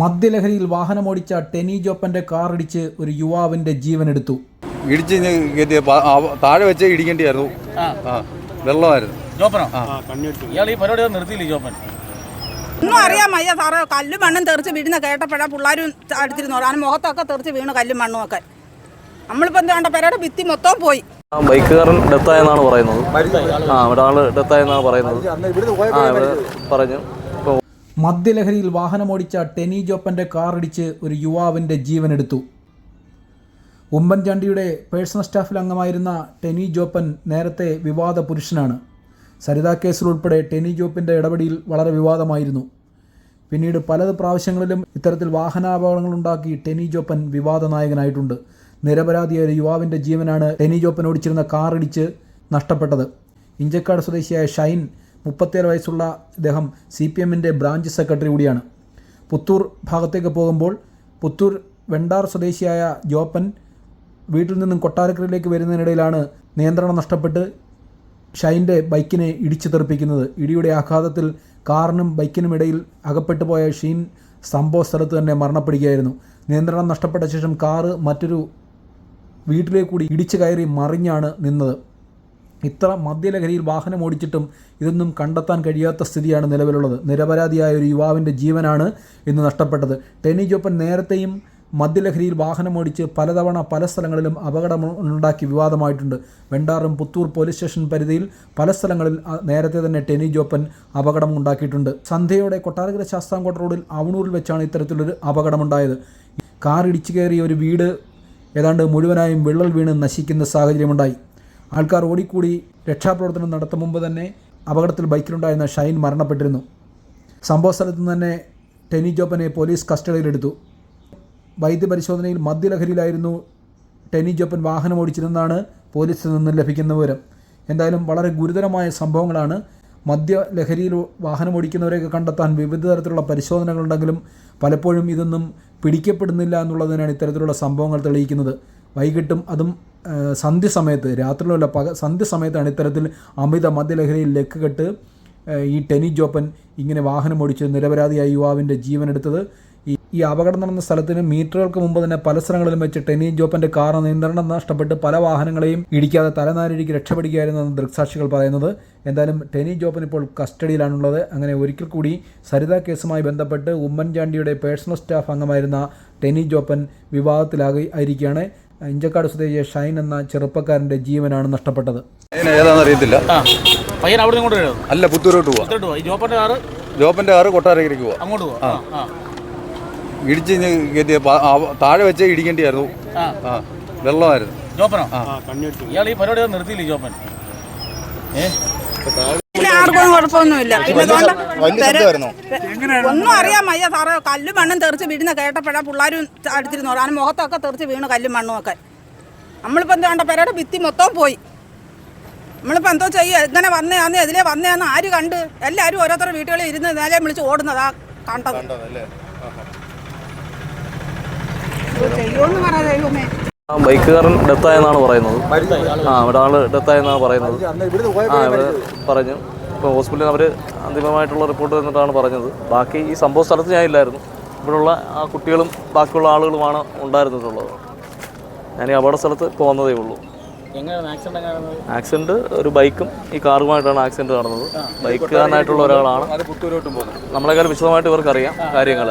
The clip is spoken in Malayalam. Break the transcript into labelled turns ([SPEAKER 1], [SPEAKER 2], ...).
[SPEAKER 1] മദ്യലഹരിയിൽ വാഹനമോടിച്ച ടെനി ജോപ്പന്റെ കാറിടിച്ച് ഒരു യുവാവിന്റെ
[SPEAKER 2] ജീവൻ എടുത്തു ഇടിച്ച് താഴെ വെച്ച് ഇടിക്കേണ്ടിയായിരുന്നു. ആ. വെള്ളമായിരുന്നു.
[SPEAKER 3] ഇയാൾ ഈ പരിപാടി ഒന്നും
[SPEAKER 4] അറിയാൻ വയ്യ സാറേ. കല്ലും മണ്ണും തെറിച്ച് വീഴുന്ന കേട്ടപ്പോഴാ പിള്ളേരും അടുത്തിരുന്നു. കാരണം മുഖത്തൊക്കെ തെറിച്ച് വീണ് കല്ലും മണ്ണും ഒക്കെ. നമ്മളിപ്പോൾ എന്താ വേണ്ട പെരയുടെ ഭിത്തി മൊത്തം പോയി.
[SPEAKER 5] ആ ബൈക്കുകാരൻ ഡെത്തായെന്നാണ് പറയുന്നത്. ആ ഇവിടെ ആൾ ഡെത്തായെന്നാണ് പറയുന്നത്. ആ ഇവിടെ പറഞ്ഞു.
[SPEAKER 1] മദ്യലഹരിയിൽ വാഹനമോടിച്ച ടെനി ജോപ്പന്റെ കാറിടിച്ച് ഒരു യുവാവിന്റെ ജീവനെടുത്തു. ഉമ്മൻചാണ്ടിയുടെ പേഴ്സണൽ സ്റ്റാഫിൽ അംഗമായിരുന്ന ടെനി ജോപ്പൻ നേരത്തെ വിവാദ പുരുഷനാണ്. സരിതാ കേസിലുൾപ്പെടെ ടെനി ജോപ്പിന്റെ ഇടപെടിയിൽ വളരെ വിവാദമായിരുന്നു. പിന്നീട് പല പ്രാവശ്യങ്ങളിലും ഇത്തരത്തിൽ വാഹനാപകടങ്ങളുണ്ടാക്കി ടെനി ജോപ്പൻ വിവാദ നായകനായിട്ടുണ്ട്. നിരപരാധിയായ യുവാവിന്റെ ജീവനാണ് ടെനി ജോപ്പൻ ഓടിച്ചിരുന്ന കാറിടിച്ച് നഷ്ടപ്പെട്ടത്. ഇഞ്ചക്കാട് സ്വദേശിയായ ഷൈൻ മുപ്പത്തിയേഴ് വയസ്സുള്ള ഇദ്ദേഹം സി പി എമ്മിന്റെ ബ്രാഞ്ച് സെക്രട്ടറി കൂടിയാണ്. പുത്തൂർ ഭാഗത്തേക്ക് പോകുമ്പോൾ പുത്തൂർ വെണ്ടാർ സ്വദേശിയായ ജോപ്പൻ വീട്ടിൽ നിന്നും കൊട്ടാരക്കരയിലേക്ക് വരുന്നതിനിടയിലാണ് നിയന്ത്രണം നഷ്ടപ്പെട്ട് ഷൈന്റെ ബൈക്കിനെ ഇടിച്ചു തെറിപ്പിക്കുന്നത്. ഇടിയുടെ ആഘാതത്തിൽ കാറിനും ബൈക്കിനും ഇടയിൽ അകപ്പെട്ടു പോയ ഷീൻ സംഭവ സ്ഥലത്ത് തന്നെ മരണപ്പെടുകയായിരുന്നു. നിയന്ത്രണം നഷ്ടപ്പെട്ട ശേഷം കാറ് മറ്റൊരു വീട്ടിലേക്ക് കൂടി ഇടിച്ചു കയറി മറിഞ്ഞാണ് നിന്നത്. ഇത്ര മദ്യലഹരിയിൽ വാഹനം ഓടിച്ചിട്ടും ഇതൊന്നും കണ്ടെത്താൻ കഴിയാത്ത സ്ഥിതിയാണ് നിലവിലുള്ളത്. നിരപരാധിയായ ഒരു യുവാവിന്റെ ജീവനാണ് ഇന്ന് നഷ്ടപ്പെട്ടത്. ടെനി ജോപ്പൻ നേരത്തെയും മദ്യലഹരിയിൽ വാഹനമോടിച്ച് പലതവണ പല സ്ഥലങ്ങളിലും അപകടം ഉണ്ടാക്കി വിവാദമായിട്ടുണ്ട്. വെണ്ടാറും പുത്തൂർ പോലീസ് സ്റ്റേഷൻ പരിധിയിൽ പല സ്ഥലങ്ങളിൽ നേരത്തെ തന്നെ ടെനി ജോപ്പൻ അപകടം ഉണ്ടാക്കിയിട്ടുണ്ട്. സന്ധ്യയോടെ കൊട്ടാരക്കര ശാസ്താംകോട്ട റോഡിൽ അവണൂരിൽ വെച്ചാണ് ഇത്തരത്തിലൊരു അപകടമുണ്ടായത്. കാർ ഇടിച്ചു കയറിയ ഒരു വീട് ഏതാണ്ട് മുഴുവനായും വിള്ളൽ വീണ് നശിക്കുന്ന സാഹചര്യമുണ്ടായി. ആൾക്കാർ ഓടിക്കൂടി രക്ഷാപ്രവർത്തനം നടത്തും മുമ്പ് തന്നെ അപകടത്തിൽ ബൈക്കിലുണ്ടായിരുന്ന ഷൈൻ മരണപ്പെട്ടിരുന്നു. സംഭവ സ്ഥലത്ത് നിന്ന് തന്നെ ടെനി ജോപ്പനെ പോലീസ് കസ്റ്റഡിയിലെടുത്തു. വൈദ്യപരിശോധനയിൽ മദ്യലഹരിയിലായിരുന്നു ടെനി ജോപ്പൻ വാഹനം ഓടിച്ചിരുന്നതാണ് പോലീസിൽ നിന്ന് ലഭിക്കുന്ന വിവരം. എന്തായാലും വളരെ ഗുരുതരമായ സംഭവങ്ങളാണ് മദ്യലഹരിയിൽ വാഹനം ഓടിക്കുന്നവരെയൊക്കെ കണ്ടെത്താൻ വിവിധ തരത്തിലുള്ള പരിശോധനകളുണ്ടെങ്കിലും പലപ്പോഴും ഇതൊന്നും പിടിക്കപ്പെടുന്നില്ല എന്നുള്ളതിനാണ് ഇത്തരത്തിലുള്ള സംഭവങ്ങൾ തെളിയിക്കുന്നത്. വൈകിട്ടും അതും സന്ധ്യ സമയത്ത് രാത്രിയിലല്ല പക സന്ധ്യ സമയത്താണ് ഇത്തരത്തിൽ അമിത മദ്യലഹരിയിൽ ലക്കുകെട്ട് കെട്ട് ഈ ടെനി ജോപ്പൻ ഇങ്ങനെ വാഹനം ഓടിച്ച് നിരപരാധിയായ യുവാവിന്റെ ജീവനെടുത്തത്. ഈ ഈ അപകടം നടന്ന സ്ഥലത്തിന് മീറ്ററുകൾക്ക് മുമ്പ് തന്നെ പല സ്ഥലങ്ങളിലും വെച്ച് ടെനി ജോപ്പന്റെ കാർ നിയന്ത്രണം നഷ്ടപ്പെട്ട് പല വാഹനങ്ങളെയും ഇടിക്കാതെ തലനാരിഴിക്ക് രക്ഷപ്പെടുകയായിരുന്നെന്ന് ദൃക്സാക്ഷികൾ പറയുന്നത്. എന്തായാലും ടെനി ജോപ്പൻ ഇപ്പോൾ കസ്റ്റഡിയിലാണുള്ളത്. അങ്ങനെ ഒരിക്കൽ കൂടി സരിത കേസുമായി ബന്ധപ്പെട്ട് ഉമ്മൻചാണ്ടിയുടെ പേഴ്സണൽ സ്റ്റാഫ് അംഗമായിരുന്ന ടെനി ജോപ്പൻ വിവാദത്തിലാകി ആയിരിക്കുകയാണ്. ഇഞ്ചക്കാട് സ്വദേശിയ ഷൈൻ എന്ന ചെറുപ്പക്കാരന്റെ ജീവനാണ് നഷ്ടപ്പെട്ടത്.
[SPEAKER 2] ഏതാണെന്ന് അറിയത്തില്ല.
[SPEAKER 3] പയ്യൻ അവിടെ ഇങ്ങോട്ട്
[SPEAKER 2] അല്ല പുത്തൂരോട്ട് പോവാ.
[SPEAKER 3] ഈ കാറ്?
[SPEAKER 2] ജോപ്പന്റെ കാറ് കൊട്ടാരക്കരയ്ക്ക് പോവാ.
[SPEAKER 3] അങ്ങോട്ട് പോവാ.
[SPEAKER 2] ഇടിച്ച് താഴെ വെച്ച് ഇടിക്കേണ്ടിയായിരുന്നു. വെള്ളമായിരുന്നു.
[SPEAKER 3] ജോപ്പനോ? ഇയാൾ ഈ പരിപാടി നിർത്തിയില്ലേ ജോപ്പൻ? ഏ?
[SPEAKER 4] പിന്നെ ആർക്കും കുഴപ്പമൊന്നുമില്ല. പിന്നെ അതുകൊണ്ട് പെര- ഒന്നും അറിയാൻ വയ്യ സാറേ. കല്ലും മണ്ണും തെറിച്ച് വീഴുന്ന കേട്ടപ്പോഴാ പിള്ളേരും അടുത്തിരുന്നു അവന് മുഖത്തൊക്കെ തെറിച്ച് വീണ് കല്ലും മണ്ണും ഒക്കെ. നമ്മളിപ്പോൾ എന്താ വേണ്ട പെരയുടെ ഭിത്തി മൊത്തം പോയി. നമ്മളിപ്പോൾ എന്തോ ചെയ്യുക എങ്ങനെ വന്നയാന്ന് എതിലേ വന്നയാന്ന് ആര് കണ്ട്? എല്ലാരും ഓരോരുത്തരുടെ വീട്ടുകളിൽ ഇരുന്ന് നേരെ വിളിച്ച് ഓടുന്നതാ കണ്ടത്. എന്തോ ചെയ്യുമെന്ന് പറയാ ദൈവമേ.
[SPEAKER 5] ആ ബൈക്കുകാരൻ ഡെത്തായെന്നാണ് പറയുന്നത്. ആ ഇവിടെ ആൾ ഡെത്തായെന്നാണ് പറയുന്നത്. ആ ഇവിടെ പറഞ്ഞു. ഇപ്പോൾ ഹോസ്പിറ്റലിൽ അവർ അന്തിമമായിട്ടുള്ള റിപ്പോർട്ട് തന്നിട്ടാണ് പറഞ്ഞത്. ബാക്കി ഈ സംഭവ സ്ഥലത്ത് ഞാൻ ഇല്ലായിരുന്നു ഇവിടെയുള്ള ആ കുട്ടികളും ബാക്കിയുള്ള ആളുകളുമാണ് ഉണ്ടായിരുന്നിട്ടുള്ളത്. ഞാൻ ഈ അപകട സ്ഥലത്ത് ഇപ്പോൾ വന്നതേ ഉള്ളൂ.
[SPEAKER 3] ആക്സിഡന്റ്
[SPEAKER 5] ഒരു ബൈക്കും ഈ കാറുമായിട്ടാണ് ആക്സിഡന്റ് നടന്നത്. ബൈക്കുകാരനായിട്ടുള്ള ഒരാളാണ്. നമ്മളെക്കാൾ വിശദമായിട്ട് ഇവർക്കറിയാം കാര്യങ്ങൾ